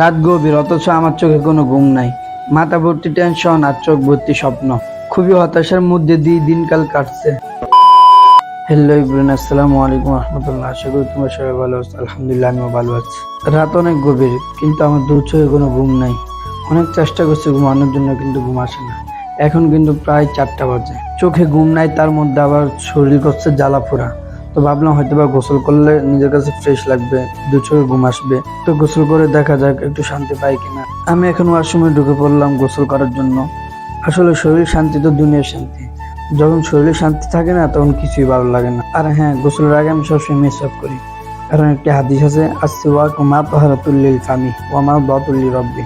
রাত গভীর, অথচ আমার চোখে কোনো ঘুম নাই। মাথা ভর্তি টেনশন আর চোখ ভর্তি স্বপ্ন। খুবই হতাশার মধ্যে দিয়ে দিনকাল কাটছে। হ্যালো ইব্রাহিম আসসালামু আলাইকুম রহমতুল্লাহ। আশা করি তোমরা সবাই ভালো আছো। আলহামদুলিল্লাহ, আমিও ভালো আছি। রাত অনেক গভীর, কিন্তু আমার দু চোখে কোনো ঘুম নাই। অনেক চেষ্টা করছি ঘুমানোর জন্য, কিন্তু ঘুম আসে না। এখন কিন্তু প্রায় চারটা বাজে। চোখে ঘুম নাই, তার মধ্যে আবার শরীর করছে জ্বালা ফোড়া তো ভাবলাম হয়তো বা গোসল করলে নিজের কাছে ফ্রেশ লাগবে, দু চোখে ঘুম আসবে। তো গোসল করে দেখা যাক একটু শান্তি পাই কিনা। আমি এখন ওয়াশরুমে ঢুকে পড়লাম গোসল করার জন্য। আসলে শরীর শান্তি তো দুনিয়ার শান্তি। যখন শরীরে শান্তি থাকে না, তখন কিছুই ভালো লাগে না। আর হ্যাঁ গোসলের আগে আমি সবসময় মিস আপ করি। কারণ একটি হাদিস আছে আসছে ওয়াক মা পাহারাতুল্লিল ফামি ওয়া মা বাতুল্লি রব্বি।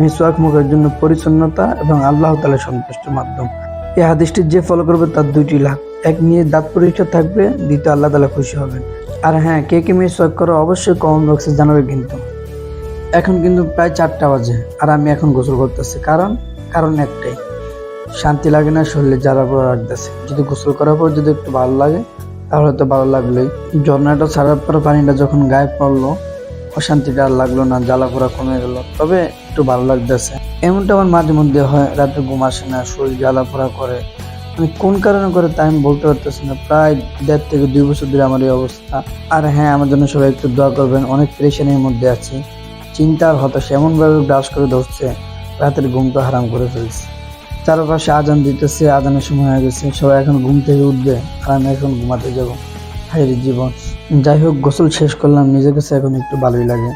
মিসওয়াক মুখের জন্য পরিচ্ছন্নতা এবং আল্লাহ তালা সন্তুষ্ট মাধ্যম। এই হাদিসটি যে ফলো করবে তার দুইটি লাভ। এক নিয়ে দাঁত পরিষ্কার থাকবে, দ্বিতীয় আল্লাহ তালা খুশি হবেন। আর হ্যাঁ কে কে মিসওয়াক করো অবশ্যই কমেন্ট বক্সে জানাবে কিন্তু। এখন কিন্তু প্রায় চারটা বাজে আর আমি এখন গোসল করতেছি। কারণ কারণ একটাই, শান্তি লাগে না শরীরে জ্বালা পড়া রাখতেছে যদি গোসল করার পর যদি একটু ভালো লাগে, তাহলে তো ভালো লাগলোই ঝর্ণাটা ছাড়ার পর পানিটা যখন গায়ে পড়ল, অশান্তিটা আর লাগল না, জ্বালা পোড়া কমে গেল। তবে একটু ভালো লাগতেছে। এমনটা আমার মাঝে মধ্যে হয়, রাতে ঘুম আসে না, শরীর জ্বালা পোড়া করে। মানে কোন কারণে করে তা আমি বলতে পারতেছি না। প্রায় দেড় থেকে দুই বছর ধরে আমার এই অবস্থা। আর হ্যাঁ আমার জন্য সবাই একটু দোয়া করবেন, অনেক প্রেশানির মধ্যে আছি। চিন্তা আর হতাশা এমনভাবে ব্রাশ করে ধরছে, রাতের ঘুমটা হারাম করে ফেলছে। চারপাশে আজান দিতেছে, আজানের সময় হয়ে গেছে। সবাই এখন ঘুম থেকে উঠবে, আর আমি এখন ঘুমাতে যাব। হাইরে জীবন। যাই হোক, গোসল শেষ করলাম, নিজের কাছে এখন একটু ভালোই লাগে।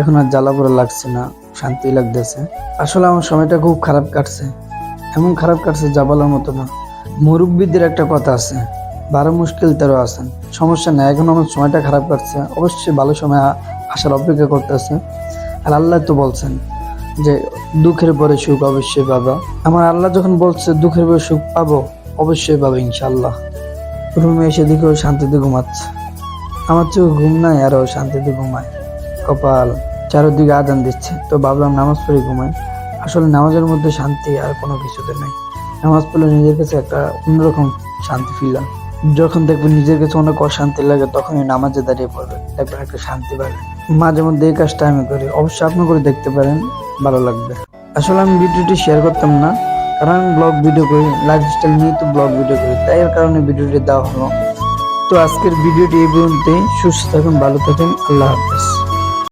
এখন আর জ্বালা পোড়া লাগছে না শান্তি লাগতেছে। আসলে আমার সময়টা খুব খারাপ কাটছে। এমন খারাপ কাটছে যা বলার মতো না। মুরব্বীদের একটা কথা আছে। বারো মুশকিল তেরো আছেন সমস্যা নেই, এখন আমার সময়টা খারাপ কাটছে। অবশ্যই ভালো সময় আসার অপেক্ষা করতেছে। আর আল্লাহ তো বলছেন যে, দুঃখের পরে সুখ অবশ্যই পাবা। আমার আল্লাহ যখন বলছে, দুঃখের পরে সুখ পাবো, অবশ্যই পাবো ইনশাল্লাহ রুমে এসে দেখে ও শান্তিতে ঘুমাচ্ছে। আমার চোখ ঘুম নাই আর ও শান্তিতে ঘুমায়। কপাল চারদিকে আদান দিচ্ছে। তো ভাবলাম নামাজ পড়ে ঘুমাই। আসলে নামাজের মধ্যে শান্তি আর কোনো কিছুতে নেই। নামাজ পড়লে নিজের কাছে একটা অন্যরকম শান্তি হয়। যখন দেখবেন নিজের কাছে অনেক অশান্তি লাগে, তখনই নামাজে দাঁড়িয়ে পড়বে দেখবেন একটা শান্তি পাবে মাঝে মধ্যে এই কাজটা আমি করি। অবশ্যই আপনি করে দেখতে পারেন, ভালো লাগবে। আসলে আমি ভিডিওটি শেয়ার করতাম না, কারণ আমি ব্লগ ভিডিও করি লাইফস্টাইল নিয়ে তো ব্লগ ভিডিও করি, তাই এর কারণে ভিডিওটি দেওয়া হলো। তো আজকের ভিডিওটি এই পর্যন্তই। সুস্থ থাকুন, ভালো থাকুন, আল্লাহ হাফেজ।